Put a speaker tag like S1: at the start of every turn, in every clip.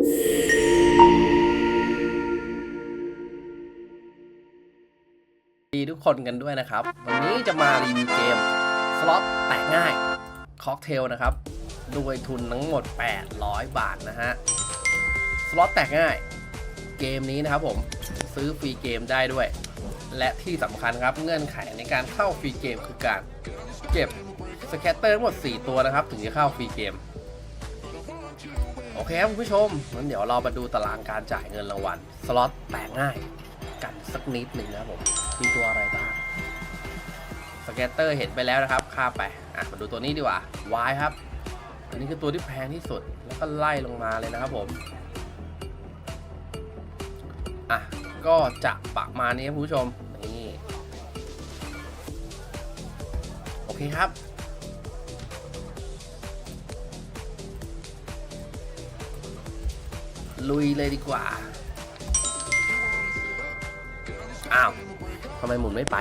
S1: ดีทุกคนกันด้วยนะครับ วันนี้จะมารีวิวเกม สล็อตแตกง่ายค็อกเทลนะครับ ด้วยทุนทั้งหมด 800 บาทนะฮะ สล็อตแตกง่าย เกมนี้นะครับผมซื้อฟรีเกมได้ด้วย และที่สำคัญครับเงื่อนไขในการเข้าฟรีเกมคือการ เก็บสแคตเตอร์ทั้งหมด 4 ตัวนะครับ ถึงจะเข้าฟรีเกม โอเคครับคุณผู้ชมงั้นเดี๋ยวเรามาดูตารางการจ่ายเงินรางวัลสล็อตแตกง่ายกันสักนิดหนึ่งนะครับผมมีตัวอะไรบ้างสเกตเตอร์เห็นไปแล้วนะครับข้าไปอะมาดูตัวนี้ดีกว่า Y ครับ อันนี้คือตัวที่แพงที่สุดแล้วก็ไล่ลงมาเลยนะครับผมอะก็จะประมาณนี้ครับคุณผู้ชมนี่โอเคครับ ลุยเลยดีกว่า อ้าวทำไมหมุนไม่ไป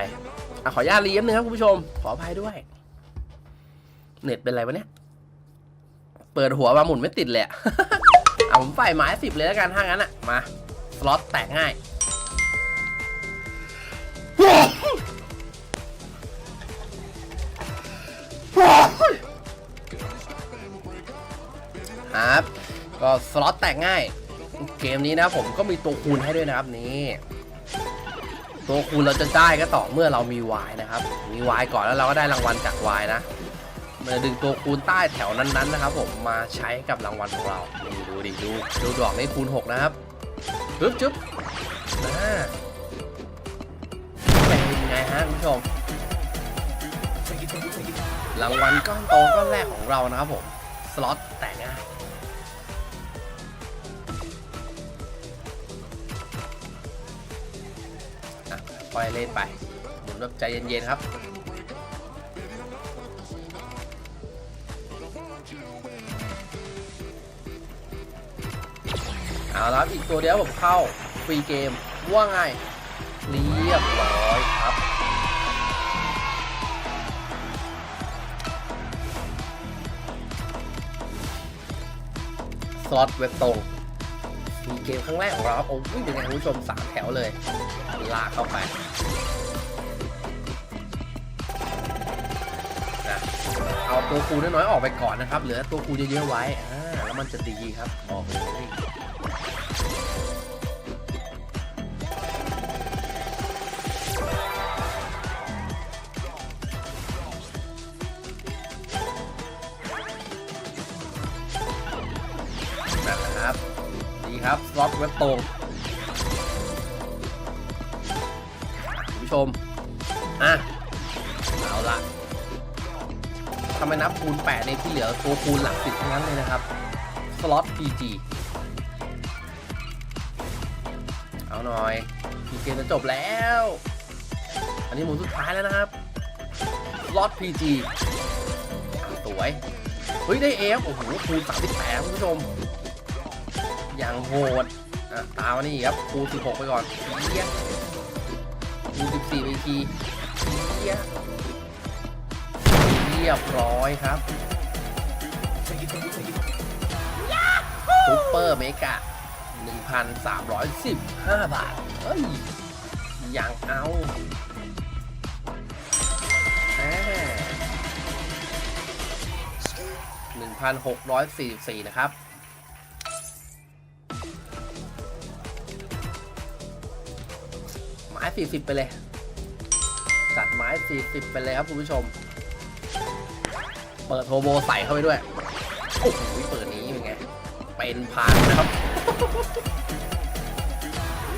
S1: อะขออนุญาตรีมนึงครับคุณผู้ชม ขออภัยด้วย เน็ตเป็นไรวะเนี่ย เปิดหัวมาหมุนไม่ติดเลยอะเอาผมใส่ไม้สิบเลยแล้วกันถ้างั้นอะมา สล็อตแตกง่ายครับ ก็สล็อตแตกง่าย เกมนี้นะผมก็มีตัวคูณให้ด้วยนะครับนี่ตัวคูณเราจะได้ก็ต่อเมื่อเรามี Y นะครับ มี Y ก่อนแล้วเราก็ได้รางวัลจาก Y นะมันจะดึงตัวคูณใต้แถวนั้นๆนะครับ ผมมาใช้กับรางวัลของเรานี่ดูดิดูดูดอกนี้คูณ 6 นะครับปึ๊บจุ๊บนะเป็นยังไงฮะคุณผู้ชมรางวัลก้อนโตก้อนแรกของเรานะครับผมสล็อต ปล่อยเล่นไปหมุนแบบใจเย็นๆครับเอาละอีกตัวเดียวผมเข้าฟรีเกมว่าไงเรียบร้อยครับ ซอสเว็บตรง มีเกมครั้งแรกของเราครับโอ้ยเป็นไงคุณผู้ชมสามแถวเลย ลากเข้าไปนะเอาตัวคูน้อยๆออกไปก่อนนะครับ เหลือตัวคูเยอะๆไว้อ่าแล้วมันจะดีครับบอกเลยีครับซอฟต์เว็บตรงคุณผู้ชม อะ เอาละทำไมนับคูณ 8 ในที่เหลือตัวคูณหลักสิบทั้งนั้นเลยนะครับ สล็อต PG เอาหน่อยพีเกมจะจบแล้ว อันนี้หมุนสุดท้ายแล้วนะครับสล็อต PG สวย เฮ้ย ได้เอฟโอ้โหคูณ38คุณผู้ชม อย่างโหดอะตามมานี่ครับคูณ16 ไปก่อนเยี่ยคูณ14 ไปอีกทีเยี่ยเรียบร้อยครับซุปเปอร์เมกะ 1,315 บาทเฮ้ย อย่างเอาแหม1,644 นะครับ 40 ไปเลย จัดไม้ 40 ไปเลยครับคุณผู้ชม เปิดโทโบใส่เข้าไปด้วย โอ้โหเปิดนี้เป็นไง เป็นพันนะครับ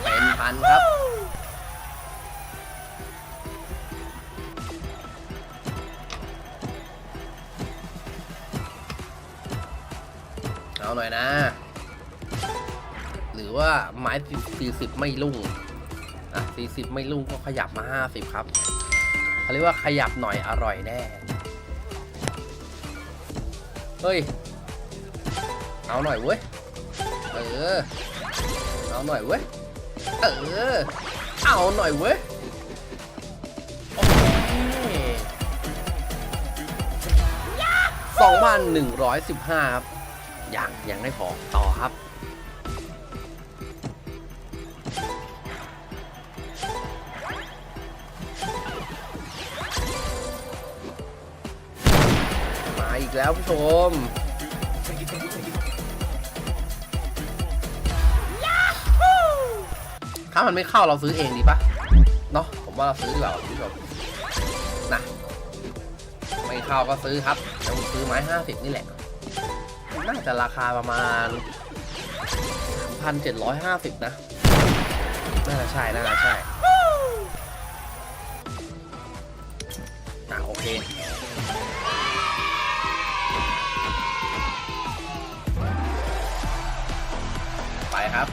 S1: เป็นพันครับเอาหน่อยนะ หรือว่าไม้40 ไม่ลุ่ง อะ40 ไม่ลุ่งก็ขยับมา 50 ครับเขาเรียกว่าขยับหน่อยอร่อยแน่ เฮ้ย เอาหน่อยเว้ย เออ เอาหน่อยเว้ย เออ เอาหน่อยเว้ยโอเคสองพันหนึ่งร้อยสิบห้าครับยังยังไม่พอต่อครับ แล้วผู้ชมถ้ามันไม่เข้าเราซื้อเองดีปะเนาะผมว่าเราซื้อดีกว่าคุณผู้ชมนะไม่เข้าก็ซื้อครับจะซื้อไม้ห้าสิบนี่แหละ น่าจะราคาประมาณพันเจ็ดร้อยห้าสิบนะ น่าจะใช่น่าจะใช่อะโอเค ครับ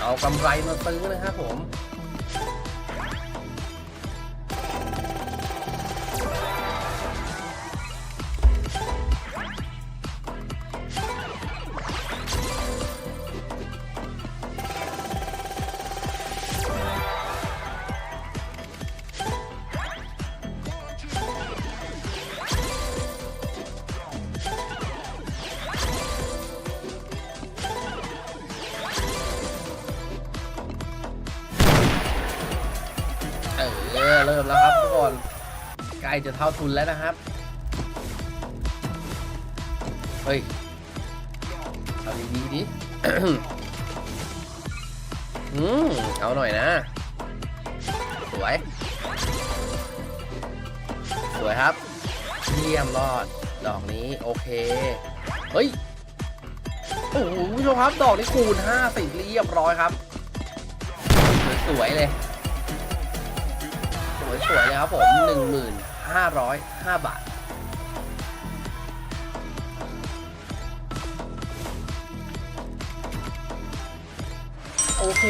S1: เอากำไรมาซื้อนะครับผม เออเริ่มแล้วครับทุกคนใกล้จะเท่าทุนแล้วนะครับเฮ้ยเอาดีๆดิอืมเอาหน่อยนะ สวย สวยครับ เยี่ยมรอด ดอกนี้โอเค เฮ้ย โอ้โหผู้ชมครับ ดอกนี้คูณ5ติดเรียบร้อยครับ สวยๆเลย สวยๆเลยครับผม 1,505 บาท โอเค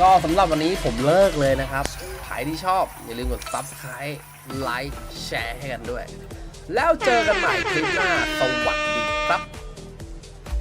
S1: ก็สำหรับวันนี้ผมเลิกเลยนะครับใครที่ชอบ อย่าลืมกด Subscribe ไลค์แชร์ให้กันด้วย แล้วเจอกันใหม่คลิปหน้า สวัสดีครับ